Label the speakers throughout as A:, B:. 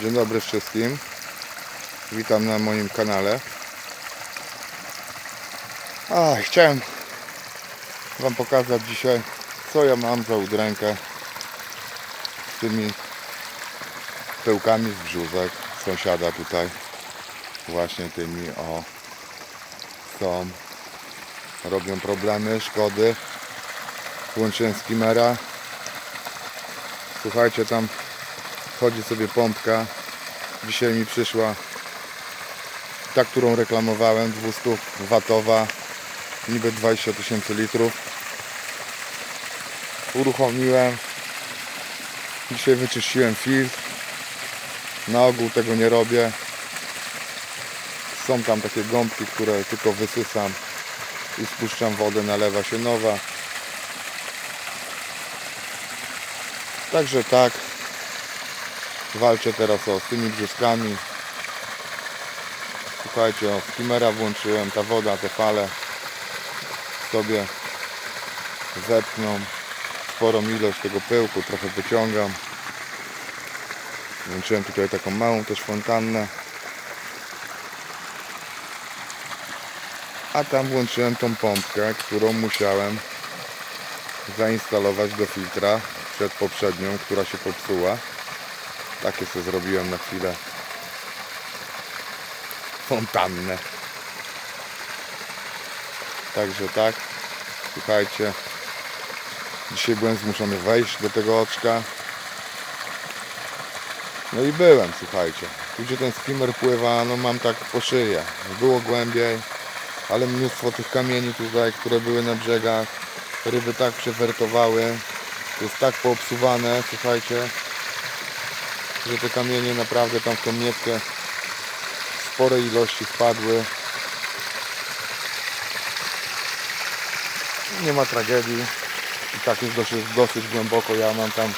A: Dzień dobry wszystkim. Witam na moim kanale. A, chciałem Wam pokazać dzisiaj, co ja mam za udrękę z tymi pyłkami z brzózek sąsiada tutaj. Właśnie tymi o są. Robią problemy, szkody. Włączyłem skimera. Słuchajcie, tam chodzi sobie pompka. Dzisiaj mi przyszła ta, którą reklamowałem, 200 watowa, niby 20 tysięcy litrów. Uruchomiłem. Dzisiaj wyczyściłem filtr. Na ogół tego nie robię. Są tam takie gąbki, które tylko wysysam i spuszczam wodę, nalewa się nowa. Także tak. Walczę teraz o z tymi brzuskami. Słuchajcie, o skimera włączyłem, ta woda, te fale sobie zepchną sporą ilość tego pyłku, trochę wyciągam. Włączyłem tutaj taką małą też fontannę. A tam włączyłem tą pompkę, którą musiałem zainstalować do filtra przed poprzednią, która się popsuła. Takie sobie zrobiłem na chwilę fontannę. Także tak, słuchajcie, dzisiaj byłem zmuszony wejść do tego oczka. No i byłem, słuchajcie. Tu gdzie ten skimmer pływa, no mam tak po szyję. Było głębiej, ale mnóstwo tych kamieni tutaj, które były na brzegach. Ryby tak przewertowały. Jest tak poobsuwane, słuchajcie, że te kamienie naprawdę tam w tą mietkę w sporej ilości wpadły. Nie ma tragedii. I tak jest dosyć, dosyć głęboko. Ja mam tam,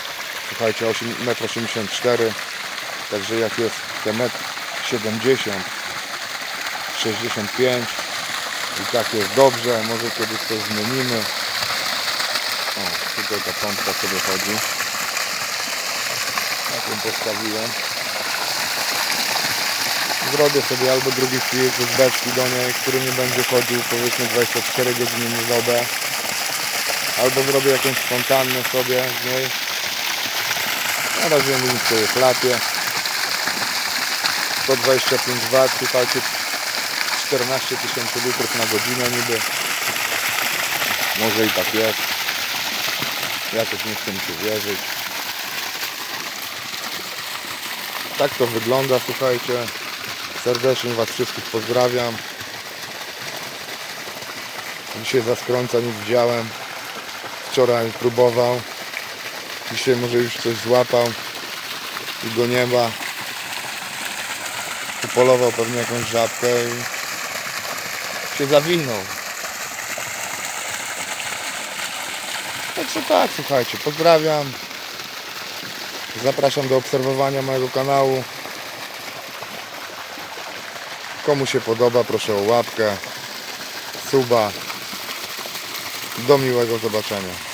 A: słuchajcie, 1,84 m. Także jak jest te 1,70 m, 65 i tak jest dobrze. Może kiedyś coś zmienimy. O, tutaj ta pompka sobie chodzi. Tym postawiłem. Zrobię sobie albo drugi filtr z beczki do niej, który nie będzie chodził powiedzmy 24 godziny na dobę. Albo zrobię jakąś fontannę sobie z niej. Na razie mi sobie chlapie. 125 W, słuchajcie, 14 tysięcy litrów na godzinę niby. Może i tak jest. Jakoś nie chcę mi się wierzyć. Tak to wygląda, słuchajcie. Serdecznie Was wszystkich pozdrawiam. Dzisiaj zaskrąca nie widziałem. Wczoraj próbował. Dzisiaj może już coś złapał i go nie ma. Upolował pewnie jakąś żabkę i się zawinął. Także tak, słuchajcie, pozdrawiam. Zapraszam do obserwowania mojego kanału. Komu się podoba, proszę o łapkę, suba. Do miłego zobaczenia.